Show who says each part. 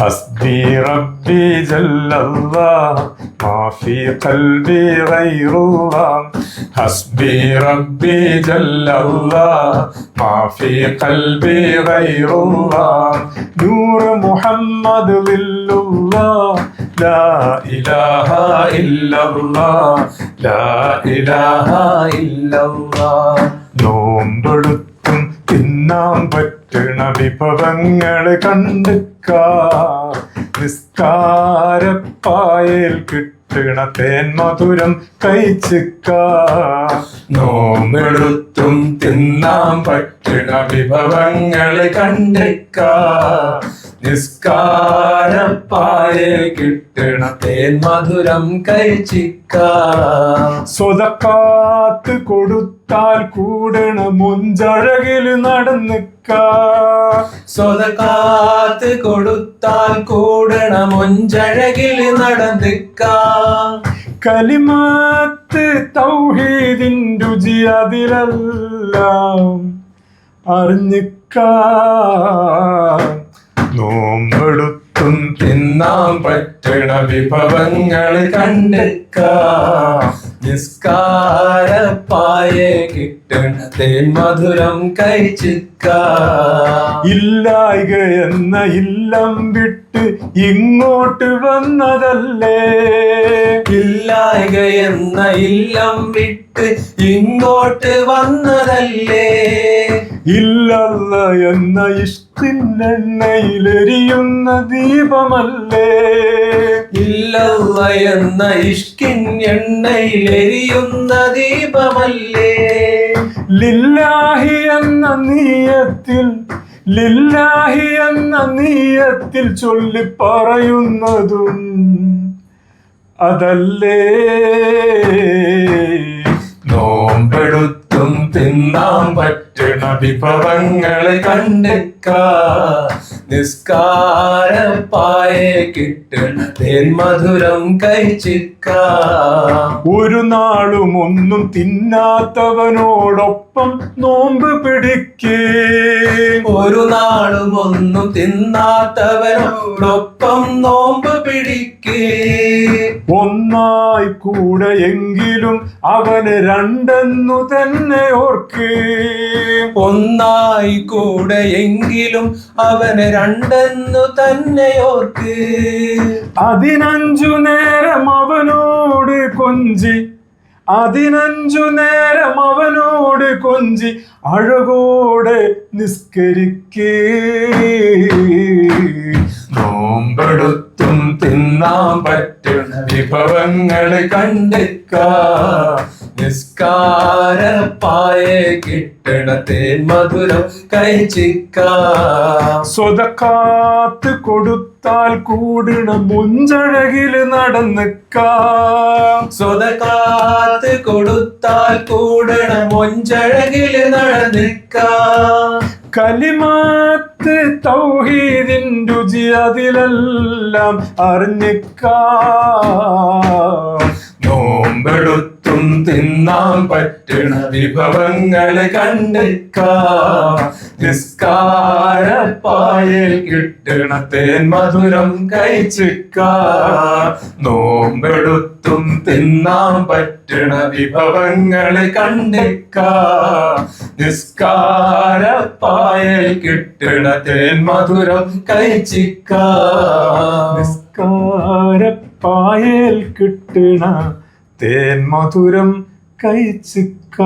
Speaker 1: حسبي ربي جل الله ما في قلبي غير الله حسبي ربي جل الله ما في قلبي غير الله نور محمد ظل الله لا إله إلا الله لا إله إلا الله നോമ്പെടുത്തും തിന്നാൻ പറ്റണ വിഭവങ്ങൾ കണ്ടുക്ക. നിസ്കാരപ്പായൽ കിട്ടണ തേൻ മധുരം കഴിച്ചുക്ക. നോമ്പെടുത്തും തിന്നാൻ പറ്റണ വിഭവങ്ങൾ കണ്ടുക്ക. നിസ്കാരപ്പായൽ കിട്ടണ തേൻ മധുരം കഴിച്ചിക്ക. സ്വതക്കാത്ത് കൊടുത്താൽ കൂടണ മുഞ്ചഴകിൽ നടന്നിക്ക
Speaker 2: സ്വതക്കാത്ത് കൊടുത്താൽ കൂടണ മുഞ്ചഴകിൽ നടന്നിക്ക
Speaker 1: കലിമാത്ത് തൗഹീദിൻ രുചി അതിലെല്ലാം അറിഞ്ഞിക്ക നോമ്പെടുത്തും
Speaker 2: തിന്നാൻ പറ്റണ വിഭവങ്ങൾ കണ്ടെക്ക നിസ്കാരപ്പായെ കിട്ടണ തേൻ മധുരം കഴിച്ചിക്ക.
Speaker 1: ഇല്ലായിക എന്ന ഇല്ലം വിട്ട് ഇങ്ങോട്ട് വന്നതല്ലേ?
Speaker 2: ഇല്ലായക എന്ന ഇല്ലം വിട്ട് ഇങ്ങോട്ട് വന്നതല്ലേ?
Speaker 1: ഇല്ലല്ല എന്ന ഇഷ്കിന്നെണ്ണയിലെരിയുന്ന ദീപമല്ലേ?
Speaker 2: ഇല്ലല്ല എന്ന ഇഷ്കിൻ എണ്ണയിൽ എരിയുന്ന ദീപമല്ലേ?
Speaker 1: ലില്ലാഹി എന്ന നീയത്തിൽ ലില്ലാഹി എന്ന നീയത്തിൽ ചൊല്ലി പറയുന്നതും അതല്ലേ?
Speaker 2: നോമ്പെടുത്തും തിന്നാൻ പറ്റണ വിഭവങ്ങളെ കണ്ടെക്ക. നിസ്കാരപ്പായെ കിട്ടണ തേൻ മധുരം കഴിച്ചിക്ക.
Speaker 1: ഒരു നാളും ഒന്നും തിന്നാത്തവനോടൊപ്പം നോമ്പ് പിടിക്കേ.
Speaker 2: ഒരു നാളും ഒന്നും തിന്നാത്തവനോടൊപ്പം നോമ്പ് പിടിക്കേ.
Speaker 1: ഒന്നായി കൂടെ എങ്കിലും അവന് രണ്ടെന്നു തന്നെ ഓർക്കേ.
Speaker 2: ഒന്നായി കൂടെ എങ്കിലും അവന് രണ്ടെന്നു തന്നെ ഓർക്കേ.
Speaker 1: അതിനഞ്ചു നേരം അവനോട് കൊഞ്ചി. അതിനഞ്ചു നേരം അവനോട് കൊഞ്ചി. അഴകോടെ നിസ്കരിക്കേ.
Speaker 2: നോമ്പെടുത്തും തിന്നാൻ പറ്റുന്ന വിഭവങ്ങൾ കണ്ടെക്ക. നിസ്കാരപ്പായെ കിട്ടണ തേൻ മധുരം കഴിച്ചിക്ക.
Speaker 1: സ്വതക്കാത്ത് കൊടുത്താൽ കൂടണ മുഞ്ചഴകിൽ നടന്നിക്ക.
Speaker 2: കൊടുത്താൽ കൂടണ മുഞ്ചഴകിൽ നടന്നിക്ക.
Speaker 1: കലിമാത്ത് തൗഹീദിൻ രുചി അതിലെല്ലാം അറിഞ്ഞിക്ക.
Speaker 2: നോമ്പെടുത്തും തിന്നാൻ പറ്റണ വിഭവങ്ങളെ കണ്ടെക്ക. കിട്ടണ തേൻ മധുരം കഴിച്ചിക്ക. നോമ്പെടുത്തും തിന്നാൻ പറ്റണ വിഭവങ്ങളെ കണ്ടെക്ക. നിസ്കാരപ്പായൽ കിട്ടണ തേൻ മധുരം കഴിച്ചിക്ക.
Speaker 1: നിസ്കാരപ്പായൽ കിട്ടണ തേൻ മധുരം കഴിച്ചിക്ക